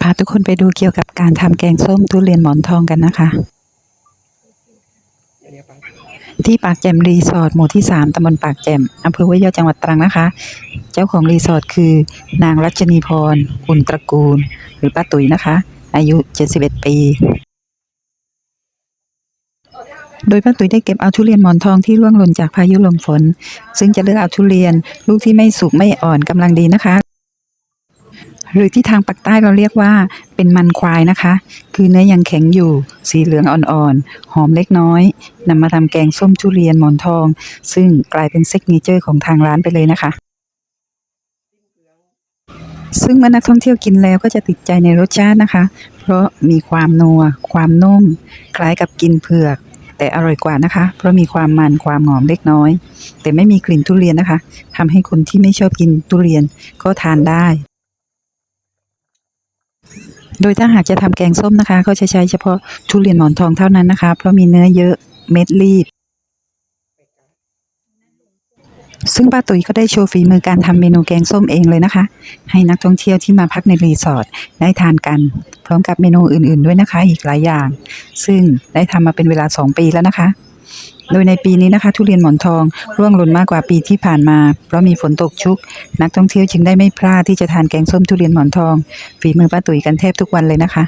พาทุกคนไปดูเกี่ยวกับการทำแกงส้มทุเรียนหมอนทองกันนะคะ ที่ปากแจ่มรีสอร์ทหมู่ที่ 3ตำบลปากแจ่มอำเภอห้วยยอดจังหวัดตรังนะคะ เจ้าของรีสอร์ทคือนางรัชนีพรอุ่นตระกูล หรือป้าตุ๋ยนะคะ อายุ 71 ปี โดยป้าตุ๋ยได้เก็บเอาทุเรียนหมอนทองที่ร่วงหล่นจากพายุลมฝน ซึ่งจะเลือกเอาทุเรียนลูกที่ไม่สุกไม่อ่อนกำลังดีนะคะ หรือที่ทางปากใต้เราเรียกว่าเป็นมันควายนะคะ คือเนื้อยังแข็งอยู่ สีเหลืองอ่อนๆ หอมเล็กน้อยนำมาทำแกงส้มทุเรียนหมอนทอง ซึ่งกลายเป็นเซ็กเนเจอร์ของทางร้านไปเลยนะคะ ซึ่งเมื่อนักท่องเที่ยวกินแล้วก็จะติดใจในรสชาตินะคะ เพราะมีความนัว ความนุ่ม คล้ายกับกินเผือก แต่อร่อยกว่านะคะ เพราะมีความมันความหอมเล็กน้อย แต่ไม่มีกลิ่นทุเรียนนะคะทำให้คนที่ไม่ชอบกินทุเรียนก็ทานได้ โดยถ้าหากจะทำแกงส้มนะคะ ก็จะใช้เฉพาะทุเรียนหมอนทองเท่านั้นนะคะ เพราะมีเนื้อเยอะเม็ดรีบ ซึ่งป้าตุ๋ยก็ได้โชว์ฝีมือการทำเมนูแกงส้มเองเลยนะคะ ให้นักท่องเที่ยวที่มาพักในรีสอร์ทได้ทานกัน พร้อมกับเมนูอื่นๆด้วยนะคะ อีกหลายอย่าง ซึ่งได้ทำมาเป็นเวลา 2 ปีแล้วนะคะ โดยในปีนี้นะคะ ทุเรียนหมอนทองร่วงหล่นมากกว่าปีที่ผ่านมา เพราะมีฝนตกชุก นักท่องเที่ยวจึงได้ไม่พลาดที่จะทานแกงส้มทุเรียนหมอนทอง ฝีมือป้าตุ๋ยกันแทบทุกวันเลยนะคะ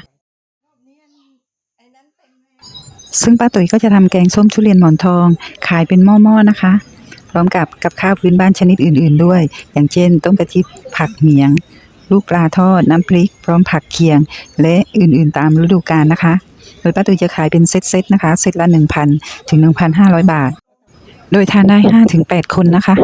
ซึ่งป้าตุ๋ยก็จะทำแกงส้มทุเรียนหมอนทอง ขายเป็นหม้อๆนะคะ พร้อมกับกับข้าวพื้นบ้านชนิดอื่น ๆ ด้วย อย่างเช่น ต้มกะทิผักเหมียง ลูกปลาทอด น้ำพริก พร้อมผักเคียง และอื่นๆตามฤดูกาลนะคะ โดยป้าตุ๋ยจะขายเป็นเซตๆนะคะ เซตละ1,000ถึง1,500บาท โดยทานได้5-8คนนะคะ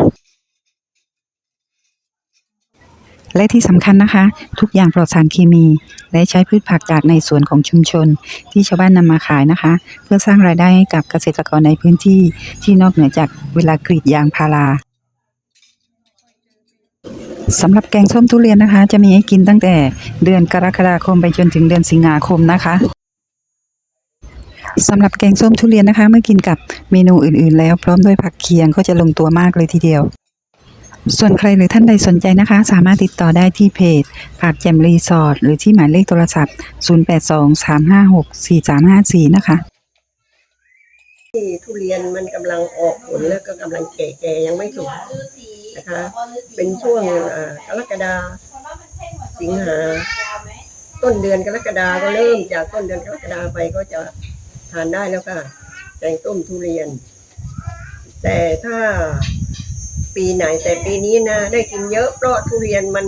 และที่สำคัญนะคะ ทุกอย่างปลอดสารเคมี และใช้พืชผักจากในสวนของชุมชน ที่ชาวบ้านนำมาขายนะคะ เพื่อสร้างรายได้ให้กับเกษตรกรในพื้นที่ที่นอกเหนือจากเวลากรีดยางพาราสำหรับแกงส้มทุเรียนนะคะ จะมีให้กินตั้งแต่เดือนกรกฎาคมไปจนถึงเดือนสิงหาคมนะคะ สำหรับแกงส้มทุเรียนนะคะ เมื่อกินกับเมนูอื่นๆ แล้วพร้อมด้วยผักเคียงก็จะลงตัวมากเลยทีเดียว ส่วนใครหรือท่านใดสนใจนะคะ สามารถติดต่อได้ที่เพจปากแจมรีสอร์ทหรือที่หมายเลขโทรศัพท์ 0823564354 นะคะ ที่ทุเรียนมันกำลังออกผลแล้วก็กำลังแก่ๆยังไม่สุกนะคะ เป็นช่วงอ่ากรกฎาสิงหาต้นเดือนกรกฎาก็เริ่มจากต้นเดือนกรกฎาไปก็จะ ทานได้แล้วค่ะแกงส้มทุเรียน แต่ถ้าปีไหนแต่ปีนี้นะ ได้กินเยอะเพราะทุเรียนมัน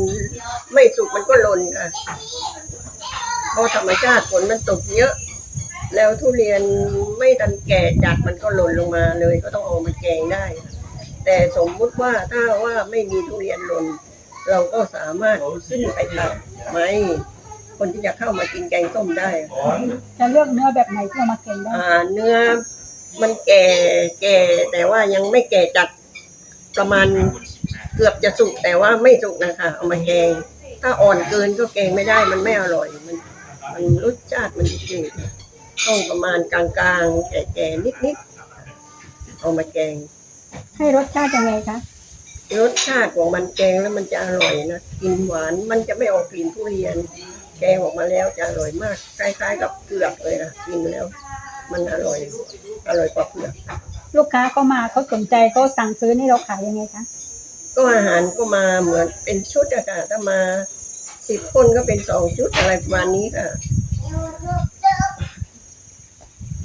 ไม่สุกมันก็หล่นค่ะเพราะธรรมชาติฝนมันตกเยอะ แล้วทุเรียนไม่ทันแก่จัดมันก็หล่นลงมาเลยก็ต้องเอามาแกงได้ แต่สมมุติว่าถ้าว่าไม่มีทุเรียนหล่นเราก็สามารถขึ้นไปตัดไม้ คนที่จะเข้ามากินแกงส้มได้จะเลือกเนื้อแบบไหนที่เรามาแกงได้ อ่าเนื้อมันแก่แก่แต่ว่ายังไม่แก่จัดประมาณเกือบจะสุกแต่ว่าไม่สุกนะคะเอามาแกง ถ้าอ่อนเกินก็แกงไม่ได้มันไม่อร่อยมันมันรสชาติมันจืดต้องประมาณกลางๆ แก่ๆนิดๆเอามาแกง ให้รสชาติยังไงคะรสชาติของมันแกงแล้วมันจะอร่อยนะกินหวานมันจะไม่ออกกลิ่นทุเรียน แกงออกมาแล้วจะอร่อยมากคล้ายๆกับเผือกเลยนะกินแล้ว มันอร่อย อร่อยกว่าเผือกลูกค้าก็มาเขาสนใจก็สั่งซื้อนี่เราขายยังไงคะก็อาหารก็มาเหมือนเป็นชุดอะค่ะถ้ามาสิบคนก็เป็นสองชุดอะไรประมาณนี้ค่ะ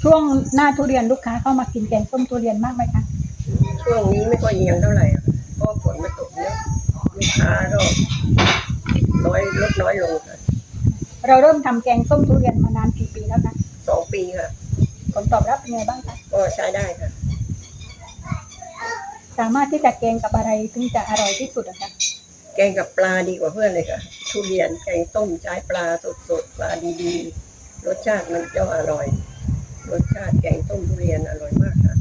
ช่วงหน้าทุเรียนลูกค้าเข้ามากินแกงส้มทุเรียนมากไหมคะช่วงนี้ไม่ค่อยเอียงเท่าไหร่อะเพราะฝนมันตกเยอะลูกค้าก็น้อยลดน้อยลงค่ะ เราเริ่มทำแกงส้มทุเรียนมานานกี่ปีแล้วคะสองปีค่ะ ผลตอบรับเป็นไงบ้างคะก็ใช้ได้ค่ะ สามารถที่จะแกงกับอะไรถึงจะอร่อยที่สุดอะคะแกงกับปลาดีกว่าเพื่อนเลยค่ะทุเรียนแกงต้มใช้ปลาสดๆปลาดีๆ รสชาติมันจะอร่อย รสชาติแกงต้มทุเรียนอร่อยมากค่ะ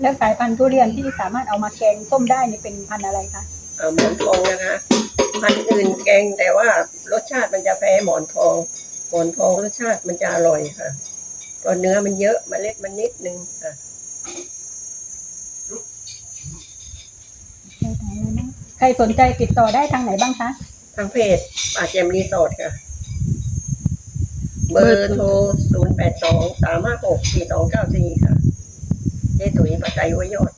แล้วสายพันธุ์ทุเรียนที่สามารถเอามาแกงส้มได้นี่เป็นพันธุ์อะไรคะ เอาหมอนทองนะคะ พันธุ์อื่นแกงแต่ว่ารสชาติมันจะแพ้หมอนทอง หมอนทองรสชาติมันจะอร่อยค่ะก็เนื้อมันเยอะเมล็ดมันนิดนึงค่ะใครสนใจติดต่อได้ทางไหนบ้างคะทางเพจป่าแจมรีสอร์ทค่ะ เบอร์โทร 0 8 2 3 5 6 4 2 9 4 ค่ะเจตุ๋ยปัจจัยไวยยอด